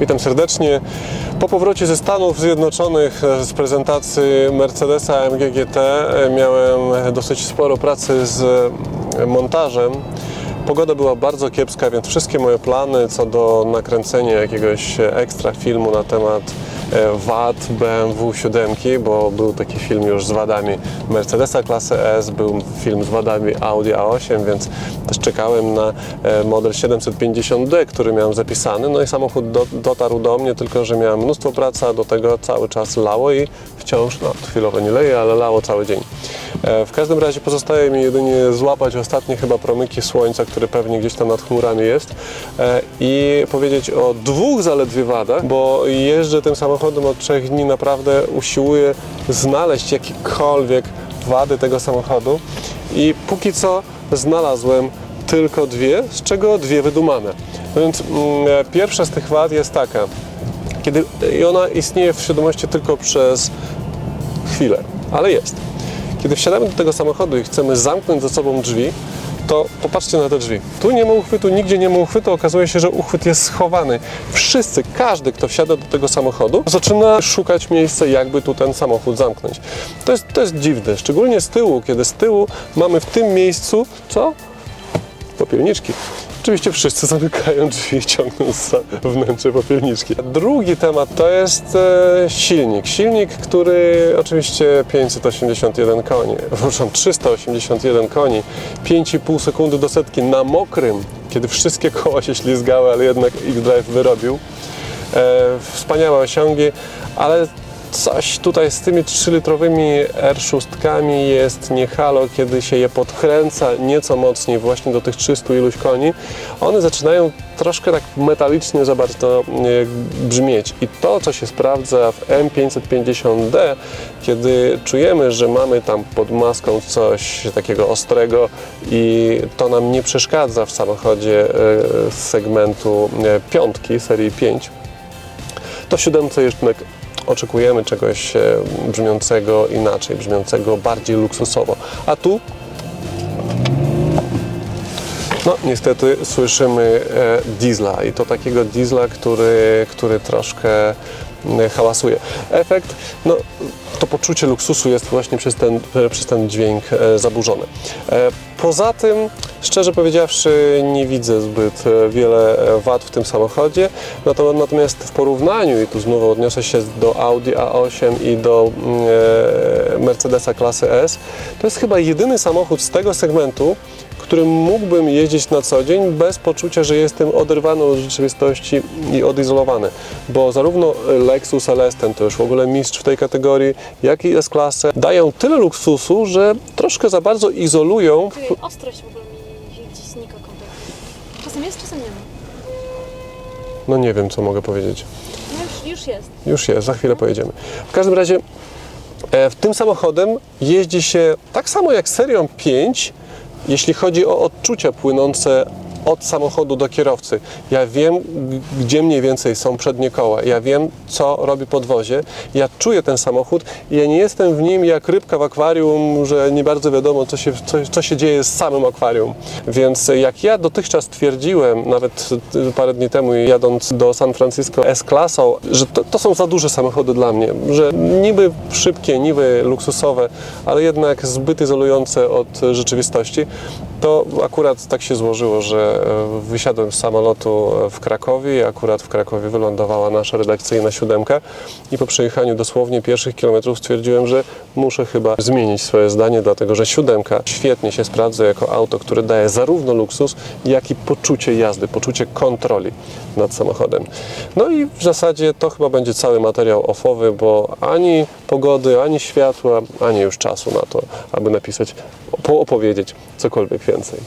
Witam serdecznie. Po powrocie ze Stanów Zjednoczonych e, z prezentacji Mercedesa AMG GT e, miałem dosyć sporo pracy z e, montażem. Pogoda była bardzo kiepska, więc wszystkie moje plany co do nakręcenia jakiegoś ekstra filmu na temat wad BMW 7, bo był taki film już z wadami Mercedesa klasy S, był film z wadami Audi A8, więc też czekałem na e, model 750D, który miałem zapisany. No i samochód do, dotarł do mnie, tylko że miałem mnóstwo pracy, a do tego cały czas lało i wciąż, no chwilowo nie leje, ale lało cały dzień. E, W każdym razie pozostaje mi jedynie złapać ostatnie chyba promyki słońca, który pewnie gdzieś tam nad chmurami jest e, i powiedzieć o dwóch zaledwie wadach, bo jeżdżę tym samochodem od trzech dni, naprawdę usiłuję znaleźć jakiekolwiek wady tego samochodu i póki co znalazłem tylko dwie, z czego dwie wydumane. No więc mm, e, pierwsza z tych wad jest taka, kiedy i ona istnieje w świadomości tylko przez chwilę, ale jest. Kiedy wsiadamy do tego samochodu i chcemy zamknąć za sobą drzwi, to popatrzcie na te drzwi. Tu nie ma uchwytu, nigdzie nie ma uchwytu. Okazuje się, że uchwyt jest schowany. Wszyscy, każdy, kto wsiada do tego samochodu, zaczyna szukać miejsca, jakby tu ten samochód zamknąć. To jest, to jest dziwne, szczególnie z tyłu, kiedy z tyłu mamy w tym miejscu, co? Popielniczki. Oczywiście wszyscy zamykają drzwi, ciągnąc za wnętrze popielniczki. Drugi temat to jest e, silnik. Silnik, który oczywiście 581 koni, przepraszam, 381 koni, 5,5 sekundy do setki na mokrym, kiedy wszystkie koła się ślizgały, ale jednak X-Drive wyrobił. E, wspaniałe osiągi, ale coś tutaj z tymi 3-litrowymi R6 jest nie halo, kiedy się je podkręca nieco mocniej właśnie do tych 300 iluś koni, one zaczynają troszkę tak metalicznie za bardzo e, brzmieć. I to, co się sprawdza w M550D, kiedy czujemy, że mamy tam pod maską coś takiego ostrego i to nam nie przeszkadza w samochodzie e, z segmentu e, piątki serii 5, to siódemce jednak oczekujemy czegoś e, brzmiącego inaczej, brzmiącego bardziej luksusowo. A tu no niestety słyszymy e, diesla i to takiego diesla, który, który troszkę mm, hałasuje. Efekt, no to poczucie luksusu jest właśnie przez ten, e, przez ten dźwięk e, zaburzone. Poza tym, szczerze powiedziawszy, nie widzę zbyt wiele wad w tym samochodzie. Nato- Natomiast w porównaniu, i tu znowu odniosę się do Audi A8 i do mm, Mercedesa klasy S, to jest chyba jedyny samochód z tego segmentu, którym mógłbym jeździć na co dzień bez poczucia, że jestem oderwany od rzeczywistości i odizolowany. Bo zarówno Lexus LS, ten to już w ogóle mistrz w tej kategorii, jak i S-klasę dają tyle luksusu, że troszkę za bardzo izolują Czyli ostrość w ogóle mi gdzieś znika kompletnie. Czasem jest, czasem nie ma. No nie wiem, co mogę powiedzieć. No już, już jest. Już jest, za chwilę pojedziemy. W każdym razie e, w tym samochodem jeździ się tak samo jak serią 5, jeśli chodzi o odczucia płynące od samochodu do kierowcy. Ja wiem, gdzie mniej więcej są przednie koła. Ja wiem, co robi podwozie. Ja czuję ten samochód i ja nie jestem w nim jak rybka w akwarium, że nie bardzo wiadomo, co się, co, co się dzieje z samym akwarium. Więc jak ja dotychczas twierdziłem, nawet y, parę dni temu jadąc do San Francisco S-klasą, że to, to są za duże samochody dla mnie, że niby szybkie, niby luksusowe, ale jednak zbyt izolujące od rzeczywistości, to akurat tak się złożyło, że e, wysiadłem z samolotu w Krakowie i akurat w Krakowie wylądowała nasza redakcyjna siódemka i po przejechaniu dosłownie pierwszych kilometrów stwierdziłem, że muszę chyba zmienić swoje zdanie, dlatego że siódemka świetnie się sprawdza jako auto, które daje zarówno luksus, jak i poczucie jazdy, poczucie kontroli nad samochodem. No i w zasadzie to chyba będzie cały materiał offowy, bo ani pogody, ani światła, ani już czasu na to, aby napisać, opowiedzieć cokolwiek więcej.